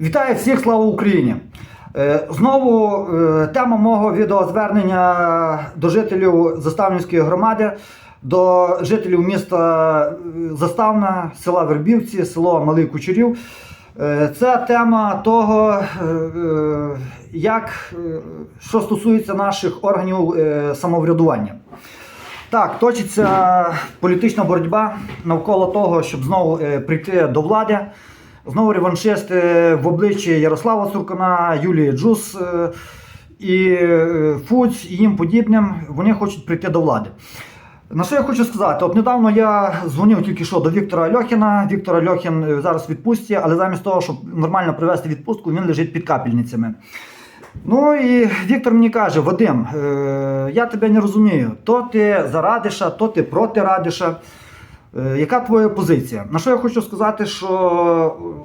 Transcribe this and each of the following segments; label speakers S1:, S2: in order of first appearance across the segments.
S1: Вітаю всіх, слава Україні! Е, Знову е, тема мого відеозвернення до жителів Заставницької громади, до жителів міста е, Заставна, села Вербівці, село Малий Кучерів. Це тема того, як, що стосується наших органів самоврядування. Так, точиться політична боротьба навколо того, щоб знову прийти до влади. Знову реваншисти в обличчі Ярослава Цуркана, Юлії Джус е, і е, Фуць і їм подібним, вони хочуть прийти до влади. На що я хочу сказати? От недавно я дзвонив тільки що до Віктора Льохіна. Віктор Льохін е, зараз в відпустці, але замість того, щоб нормально провести відпустку, він лежить під капельницями. Ну і Віктор мені каже: Вадим, е, я тебе не розумію. То ти за Радиша, то ти проти Радиша. Е, Яка твоя позиція? На що я хочу сказати, що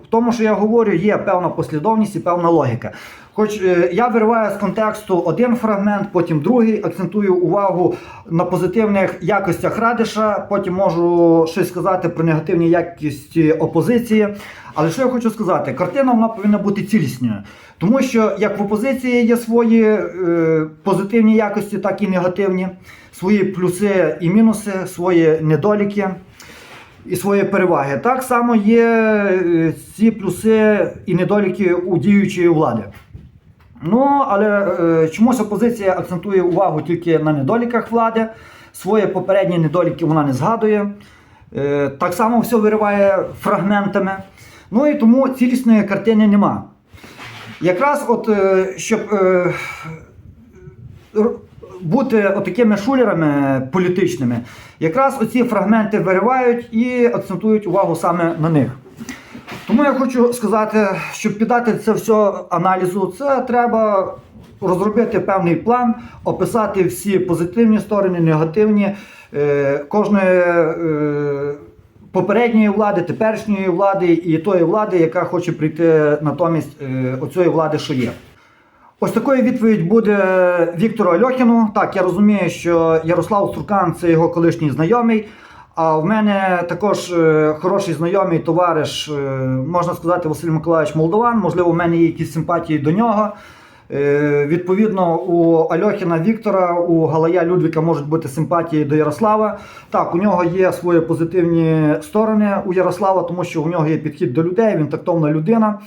S1: в тому, що я говорю, є певна послідовність і певна логіка. Хоч е, я вириваю з контексту один фрагмент, потім другий, акцентую увагу на позитивних якостях Радиша, потім можу щось сказати про негативні якості опозиції. Але що я хочу сказати, картина вона повинна бути цілісною. Тому що як в опозиції є свої е, позитивні якості, так і негативні, свої плюси і мінуси, свої недоліки і свої переваги. Так само є е, ці плюси і недоліки у діючої влади. Ну, але е, чомусь опозиція акцентує увагу тільки на недоліках влади, свої попередні недоліки вона не згадує. Е, так само все вириває фрагментами. Ну і тому цілісної картини нема. Якраз от, е, щоб е, бути отакими шулерами політичними, якраз оці фрагменти виривають і акцентують увагу саме на них. Тому я хочу сказати, щоб піддати це все аналізу, це треба розробити певний план, описати всі позитивні сторони, негативні е, кожної е, попередньої влади, теперішньої влади і тої влади, яка хоче прийти натомість е, оцієї влади, що є. Ось такою відповідь буде Віктору Альохіну. Так, я розумію, що Ярослав Цуркан це його колишній знайомий. А в мене також е, хороший знайомий товариш, е, можна сказати, Василь Миколаївич Молдован. Можливо, в мене є якісь симпатії до нього. Е, відповідно, у Альохіна Віктора, у Галая Людвіка можуть бути симпатії до Ярослава. Так, у нього є свої позитивні сторони у Ярослава, тому що у нього є підхід до людей, він тактовна людина.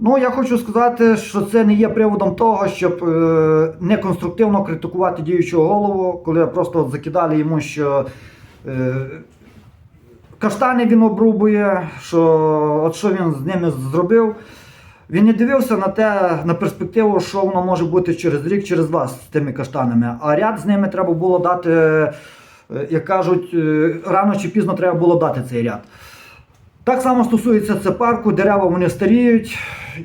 S1: Ну, я хочу сказати, що це не є приводом того, щоб е, неконструктивно критикувати діючого голову, коли просто от закидали йому, що е, каштани він обрубує, що от що він з ними зробив. Він не дивився на те, на перспективу, що воно може бути через рік, через два з тими каштанами. А ряд з ними треба було дати, е, як кажуть, е, рано чи пізно треба було дати цей ряд. Так само стосується це парку, дерева вони старіють,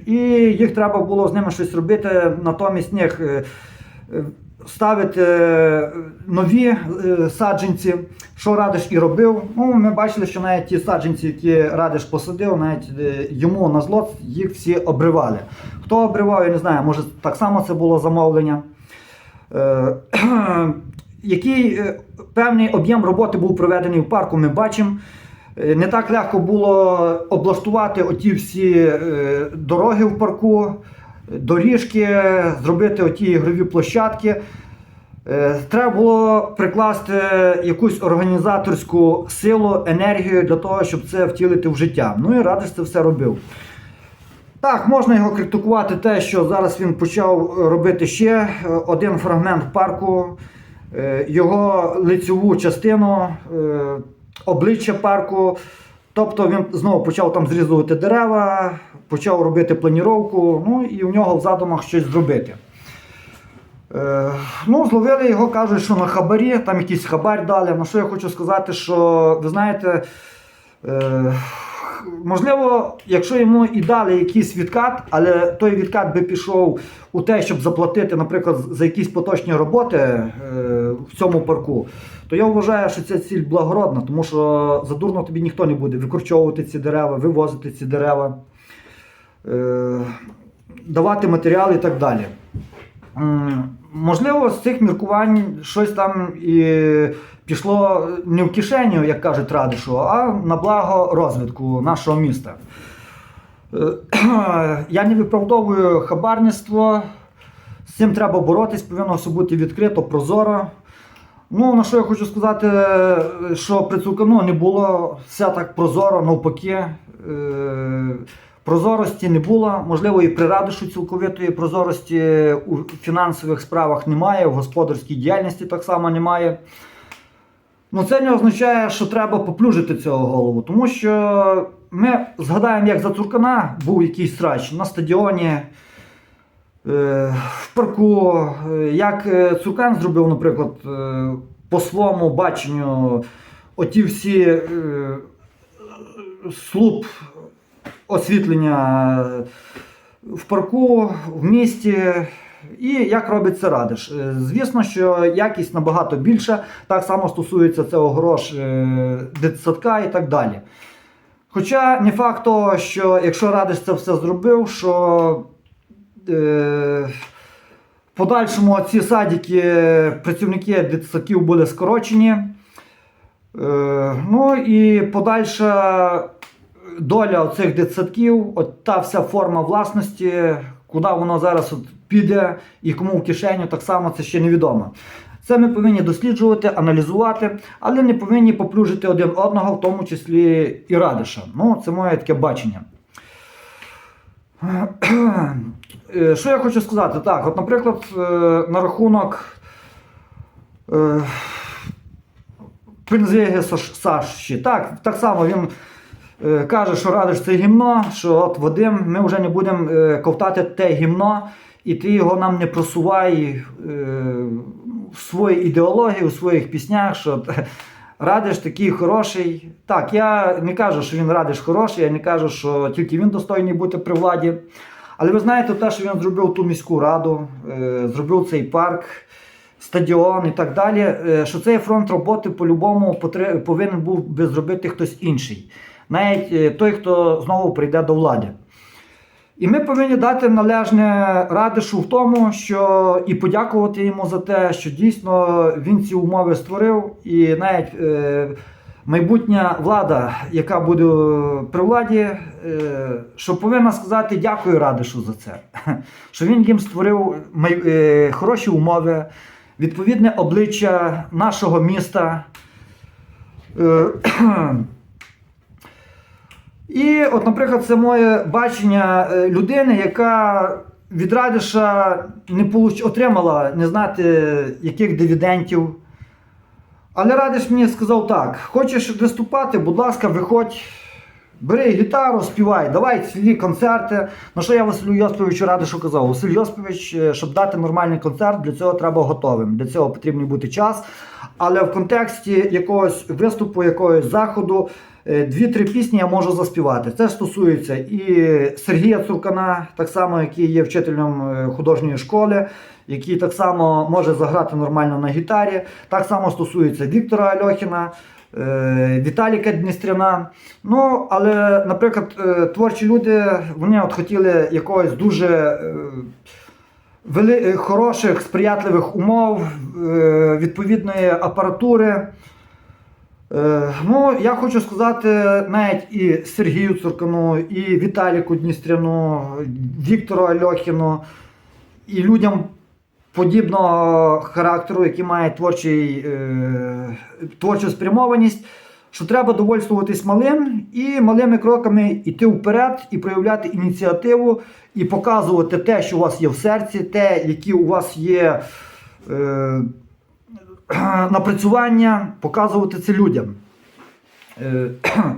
S1: і їх треба було з ними щось робити. Натомість них е, е, ставити е, нові саджанці, що Радиш і робив. Ну, ми бачили, що навіть ті саджанці, які Радиш посадив, навіть йому на зло їх всі обривали. Хто обривав, я не знаю, може так само це було замовлення. Який певний об'єм роботи був проведений в парку, ми бачимо. Е, Не так легко було облаштувати оті всі е, дороги в парку, доріжки, зробити оті ігрові площадки. Е, Треба було прикласти якусь організаторську силу, енергію для того, щоб це втілити в життя. Ну і Радиш це все робив. Так, можна його критикувати те, що зараз він почав робити ще один фрагмент парку, його лицьову частину, обличчя парку. Тобто він знову почав там зрізувати дерева, почав робити планіровку, ну і в нього в задумах щось зробити. Е, ну, зловили його, кажуть, що на хабарі, там якийсь хабар дали. На що я хочу сказати, що ви знаєте, е, можливо, якщо йому і дали якийсь відкат, але той відкат би пішов у те, щоб заплатити, наприклад, за якісь поточні роботи е, в цьому парку, то я вважаю, що ця ціль благородна, тому що задурно тобі ніхто не буде викорчовувати ці дерева, вивозити ці дерева, е, давати матеріал і так далі. Можливо, з цих міркувань щось там і пішло не в кишеню, як кажуть Радишу, а на благо розвитку нашого міста. Е, Я не виправдовую хабарництво. З цим треба боротись, повинно все бути відкрито, прозоро. Ну, на що я хочу сказати, е, що при Цукану не було все так прозоро, навпаки. Е, Прозорості не було, можливо, і при радишу цілковитої прозорості у фінансових справах немає, в господарській діяльності так само немає. Ну, це не означає, що треба поплюжити цього голову, тому що ми згадаємо, як за Цуркана був якийсь срач на стадіоні, е, в парку, е, як е, Цуркан зробив, наприклад, по своєму баченню оті всі слуп освітлення в парку, в місті. І як робить це радиш. Е, Звісно, що якість набагато більша, так само стосується цього грош е, дитсадка і так далі. Хоча не факт того, що якщо радиш це все зробив, що е, в подальшому ці садики, працівники дитсадків були скорочені. Е, ну і подальша доля цих дитсадків, от та вся форма власності, куди воно зараз от піде і кому в кишеню, так само це ще невідомо. Це ми повинні досліджувати, аналізувати, але не повинні поплюжити один одного, в тому числі і радиша. Ну, це моє таке бачення. Е, Що я хочу сказати? Так, от, наприклад, е, на рахунок е, Пензеги Саші. Так, так само він каже, що радиш це гімно, що от Вадим, ми вже не будемо ковтати те гімно, і ти його нам не просувай е, в своїй ідеології, у своїх піснях, що радиш такий хороший. Так, я не кажу, що він радиш хороший, я не кажу, що тільки він достойний бути при владі. Але ви знаєте, те, що він зробив ту міську раду, е, зробив цей парк, стадіон і так далі, е, що цей фронт роботи по-любому повинен був би зробити хтось інший. Навіть той, хто знову прийде до влади. І ми повинні дати належне радишу в тому, що і подякувати йому за те, що дійсно він ці умови створив, і навіть е, майбутня влада, яка буде при владі, е, що повинна сказати дякую радишу за це. Що він їм створив май- е, хороші умови, відповідне обличчя нашого міста. Е, І, от, наприклад, це моє бачення е, людини, яка від Радиша не получ... отримала не знати яких дивідентів. Але Радиш мені сказав так: хочеш виступати, будь ласка, виходь, бери гітару, співай, давай цілі концерти. На що я Василю Йосиповичу Радишу казав? Василь Йосипович, е, щоб дати нормальний концерт, для цього треба готовим. Для цього потрібно бути час. Але в контексті якогось виступу, якогось заходу, дві-три пісні я можу заспівати. Це стосується і Сергія Цуркана, так само, який є вчителем е, художньої школи, який так само може заграти нормально на гітарі. Так само стосується Віктора Альохіна. е, Віталіка Дністряна. Ну, але, наприклад, е, творчі люди вони от хотіли якогось дуже е, е, хороших, сприятливих умов, е, відповідної апаратури. Е, Ну, я хочу сказати навіть і Сергію Цуркану, і Віталіку Дністряну, Віктору Альохіну, і людям подібного характеру, які мають творчий, е, творчу спрямованість, що треба довольствуватись малим і малими кроками йти вперед і проявляти ініціативу, і показувати те, що у вас є в серці, те, які у вас є. Напрацювання, показувати це людям. Е,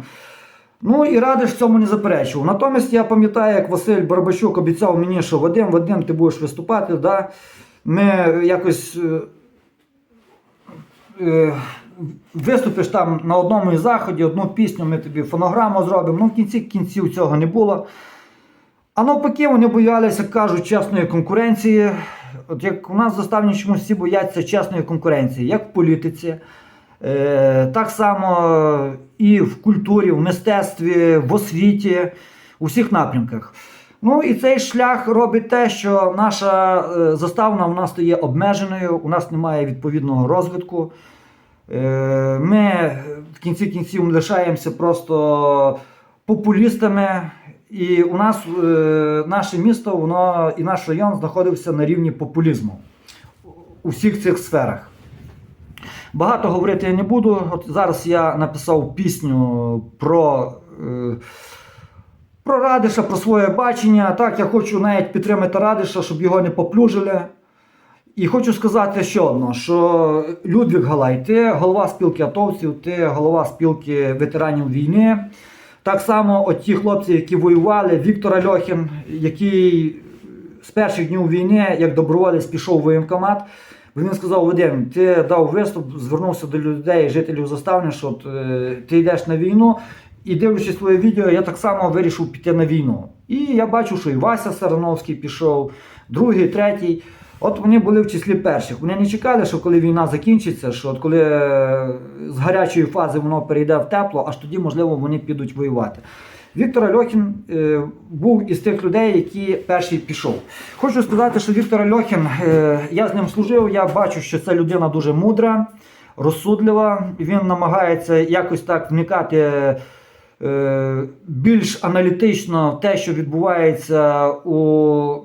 S1: Ну і радиш цьому не заперечував. Натомість я пам'ятаю, як Василь Барабачук обіцяв мені, що Вадим, Вадим, ти будеш виступати. Да? Ми якось е, е, виступиш там на одному із заходів, одну пісню, ми тобі фонограму зробимо. Ну, в кінці кінців цього не було. А навпаки, вони боялися, кажуть, чесної конкуренції. От як у нас заставні чомусь всі бояться чесної конкуренції, як в політиці, е, так само і в культурі, в мистецтві, в освіті, у всіх напрямках. Ну і цей шлях робить те, що наша е, заставна у нас стає обмеженою, у нас немає відповідного розвитку. Е, Ми в кінці кінців лишаємося просто популістами І у нас е, наше місто, воно і наш район знаходився на рівні популізму у всіх цих сферах. Багато говорити я не буду. От зараз я написав пісню про, е, про Радиша, про своє бачення. Так, я хочу навіть підтримати Радиша, щоб його не поплюжили. І хочу сказати ще одно, що Людвік Галай, ти голова спілки атовців, ти голова спілки ветеранів війни. Так само от ті хлопці, які воювали, Віктор Альохін, який з перших днів війни, як доброволець, пішов в воєнкомат. Він сказав: Вадим, ти дав виступ, звернувся до людей, жителів заставни, що е, ти йдеш на війну. І дивлячись своє відео, я так само вирішив піти на війну. І я бачу, що і Вася Сарановський пішов, другий, третій. От вони були в числі перших. Вони не чекали, що коли війна закінчиться, що от коли е, з гарячої фази воно перейде в тепло, аж тоді, можливо, вони підуть воювати. Віктор Альохін е, був із тих людей, які перший пішов. Хочу сказати, що Віктор Альохін, е, я з ним служив, я бачу, що це людина дуже мудра, розсудлива. Він намагається якось так вникати е, більш аналітично те, що відбувається у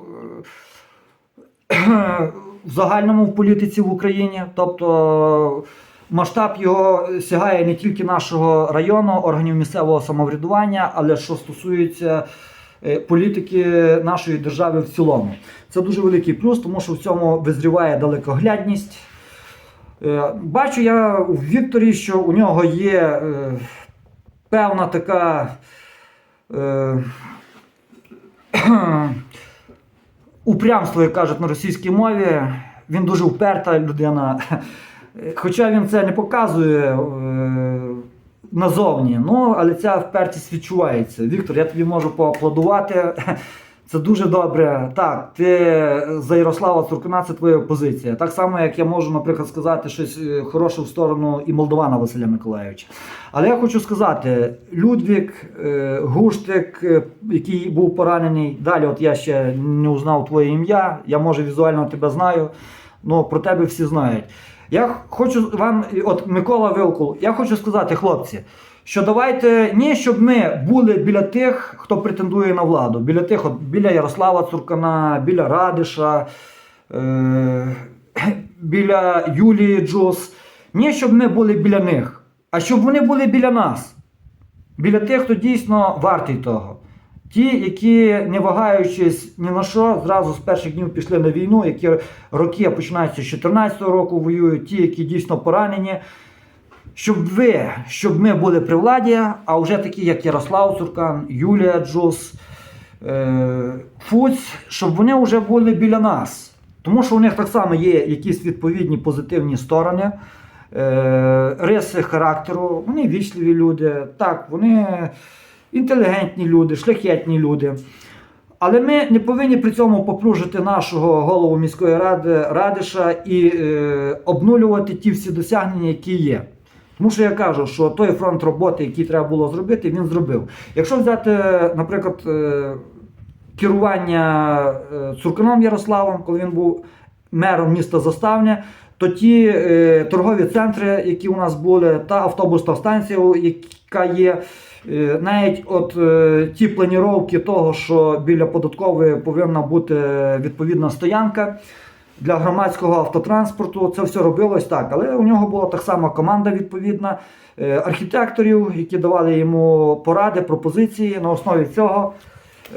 S1: в загальному в політиці в Україні. Тобто масштаб його сягає не тільки нашого району, органів місцевого самоврядування, але що стосується е, політики нашої держави в цілому. Це дуже великий плюс, тому що в цьому визріває далекоглядність. Е, Бачу я у Вікторі, що у нього є е, певна така. Упрямство, як кажуть на російській мові. Він дуже вперта людина. Хоча він це не показує е, назовні, ну, але ця впертість відчувається. Віктор, я тобі можу поаплодувати. Це дуже добре. Так, ти за Ярослава Цуркуна це твоя позиція. Так само, як я можу, наприклад, сказати щось е, хороше в сторону і Молдована Василя Миколайовича. Але я хочу сказати: Людвік, е, Гуштик, е, який був поранений. Далі, от я ще не узнав твоє ім'я, я може візуально тебе знаю, але про тебе всі знають. Я хочу вам, от Микола Вилкул, я хочу сказати, хлопці, що давайте не щоб ми були біля тих, хто претендує на владу, біля тих, от, біля Ярослава Цуркана, біля Радиша, е, біля Юлії Джос. Не щоб ми були біля них, а щоб вони були біля нас, біля тих, хто дійсно вартий того. Ті, які, не вагаючись ні на що, зразу з перших днів пішли на війну, які роки починаються з 14 року воюють, ті, які дійсно поранені. Щоб ви, щоб ми були при владі, а вже такі, як Ярослав Цуркан, Юлія Джус, е, Фуць, щоб вони вже були біля нас. Тому що у них так само є якісь відповідні позитивні сторони, е, риси характеру, вони вічливі люди, так, вони інтелігентні люди, шляхетні люди. Але ми не повинні при цьому поплюжити нашого голову міської ради Радиша і е, обнулювати ті всі досягнення, які є. Тому що я кажу, що той фронт роботи, який треба було зробити, він зробив. Якщо взяти, наприклад, е, керування е, Цурканом Ярославом, коли він був мером міста Заставня, то ті е, торгові центри, які у нас були, та автобусна станція, яка є, е, навіть от е, ті планіровки того, що біля податкової повинна бути відповідна стоянка. Для громадського автотранспорту це все робилось так, але у нього була так само команда відповідна е, архітекторів, які давали йому поради, пропозиції. На основі цього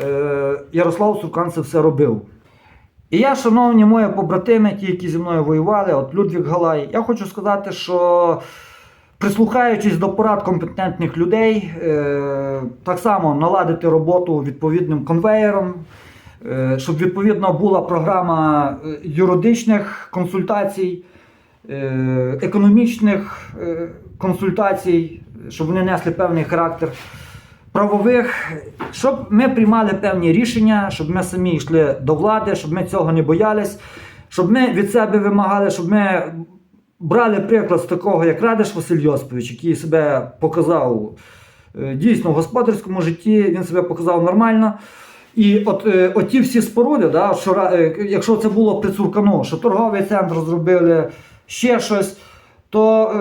S1: е, Ярослав Суркан це все робив. І я, шановні мої побратими, ті, які зі мною воювали, от Людвік Галай, я хочу сказати, що прислухаючись до порад компетентних людей, е, так само наладити роботу відповідним конвеєром, е, щоб відповідно була програма е, юридичних консультацій, е, економічних е, консультацій, щоб вони несли певний характер. Правових, щоб ми приймали певні рішення, щоб ми самі йшли до влади, щоб ми цього не боялись, щоб ми від себе вимагали, щоб ми брали приклад з такого, як Радиш Василь Йосипович, який себе показав е, дійсно в господарському житті, він себе показав нормально. І от, е, от ті всі споруди, да, що, е, якщо це було при Цуркану, що торговий центр зробили, ще щось, то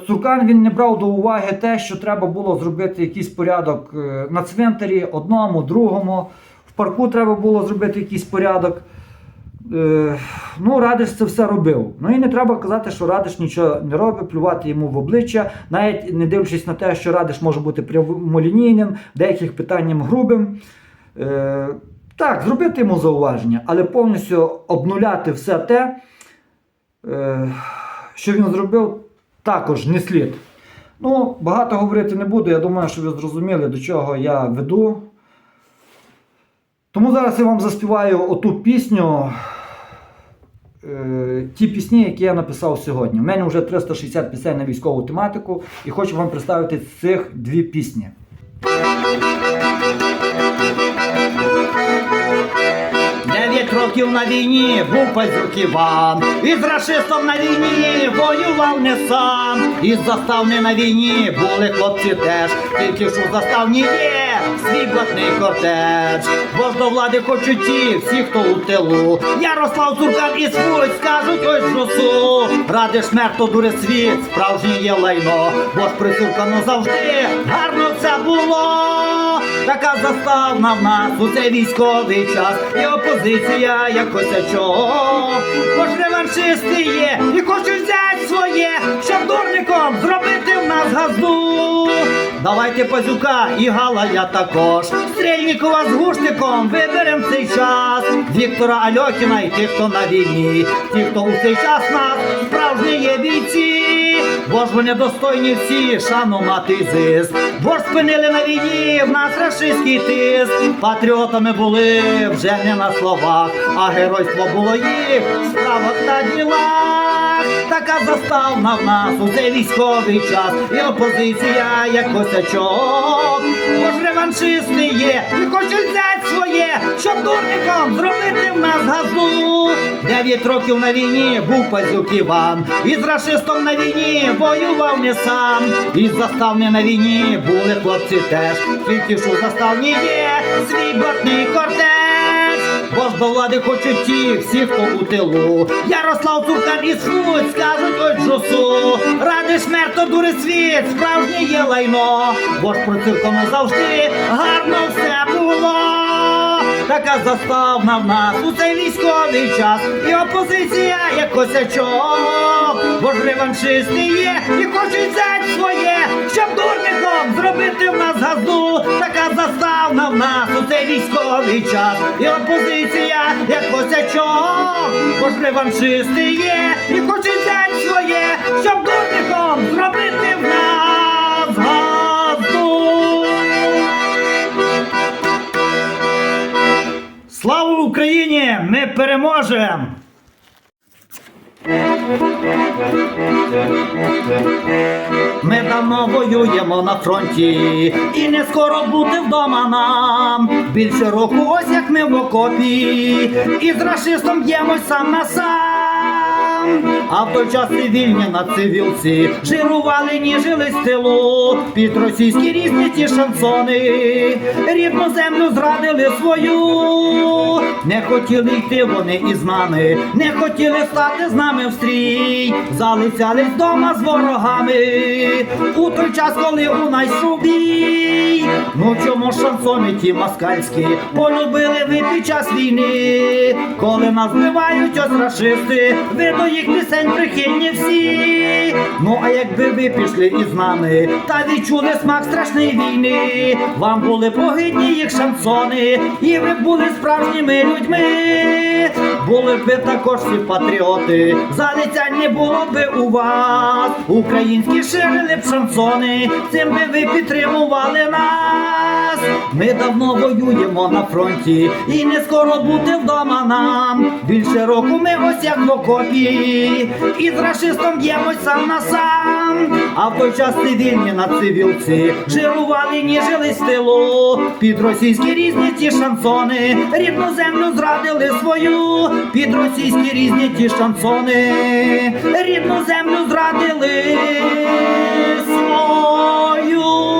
S1: е, Цуркан він не брав до уваги те, що треба було зробити якийсь порядок е, на цвинтарі, одному, другому. В парку треба було зробити якийсь порядок. Е, ну, Радиш це все робив. Ну і не треба казати, що Радиш нічого не робить, плювати йому в обличчя, навіть не дивлячись на те, що Радиш може бути прямолінійним, деяких питанням грубим. Е, так, зробити йому зауваження, але повністю обнуляти все те, е, що він зробив, також не слід. Ну, багато говорити не буду. Я думаю, що ви зрозуміли, до чого я веду. Тому зараз я вам заспіваю оту пісню. Е, ті пісні, які я написав сьогодні. У мене вже 360 пісень на військову тематику, і хочу вам представити цих дві пісні.
S2: Років на війні був пазюк Іван, і з рашистом на війні воював не сам. І з заставни на війні були хлопці теж, тільки що в заставні є свій блатний кортеж. Бо ж до влади хочуть ті, всі, хто у тилу. Ярослав Цуркан і Свуй скажуть ось жусу. Ради смерто дуре світ, справжнє є лайно, бо ж при Цуркану завжди гарно це було. Така заставна в нас у цей військовий час, і опозиція якось чого, Бо ж реваншисти є і хочуть взяти своє, щоб дурником зробити в нас газду. Давайте пазюка і Галая також. Стрельнікова з гушником виберем цей час. Віктора Альохіна і тих, хто на війні, ті, хто у цей час нас справжні бійці. Бо ж вони достойні всі шану мати й зиск. Бо ж спинили на війні в нас рашистський тиск. Патріотами були вже не на словах, а геройство було їх в справах та ділах. Така заставна в нас у цей військовий час, і опозиція як косячок. Бо ж реваншисти є і хочуть взяти своє, щоб дурником зробити в нас газу. Дев'ять років на війні був пазюк Іван, і з рашистом на війні воював не сам. І з заставни на війні були хлопці теж, тільки що заставні є свій блатний кортеж. До влади хочуть ті, всі, хто у тилу. Ярослав Цуркан і Свуть скажуть ось жосу. Ради шмерто дури світ, справжнє є лайно. Бо ж про циркону завжди гарно все було. Така заставна в нас у цей військовий час, і опозиція як косячок. Бо ж реваншисти є і хочуть взяти своє, щоб дурником зробити в нас. Така заставна в нас у цей військовий час, і опозиція як косячок. Бо ж реваншисти є і хочуть взяти своє, щоб дурником зробити в нас газду. Слава Україні! Ми переможемо! Ми давно воюємо на фронті, і не скоро бути вдома нам. Більше року ось як ми в окопі, і з расистом б'ємось сам на сам. А в той час цивільні на цивілці жирували, ніжились в тилу, під російські різні ті шансони, рідну землю зрадили свою, не хотіли йти вони із нами, не хотіли стати з нами в стрій, залицялись дома з ворогами, у той час, коли у нас. Ну чому шансони ті москальські полюбили ви під час війни, коли нас вбивають ось рашисти, ви до їх пісень прихильні всі. Ну а якби ви пішли із нами та відчули смак страшної війни, вам були погидні їх шансони, і ви були справжніми людьми. Були б ви також всі патріоти, залицянь не було би у вас. Українські ширили б шансони, цим би ви підтримували. Ми давно воюємо на фронті, і не скоро бути вдома нам. Більше року ми ось як в окопі, і з рашистом б'ємось сам на сам. А в той час цивільні на цивілці жирували, ніжились в тилу. Під російські різні ті шансони, рідну землю зрадили свою. Під російські різні ті шансони, рідну землю зрадили свою.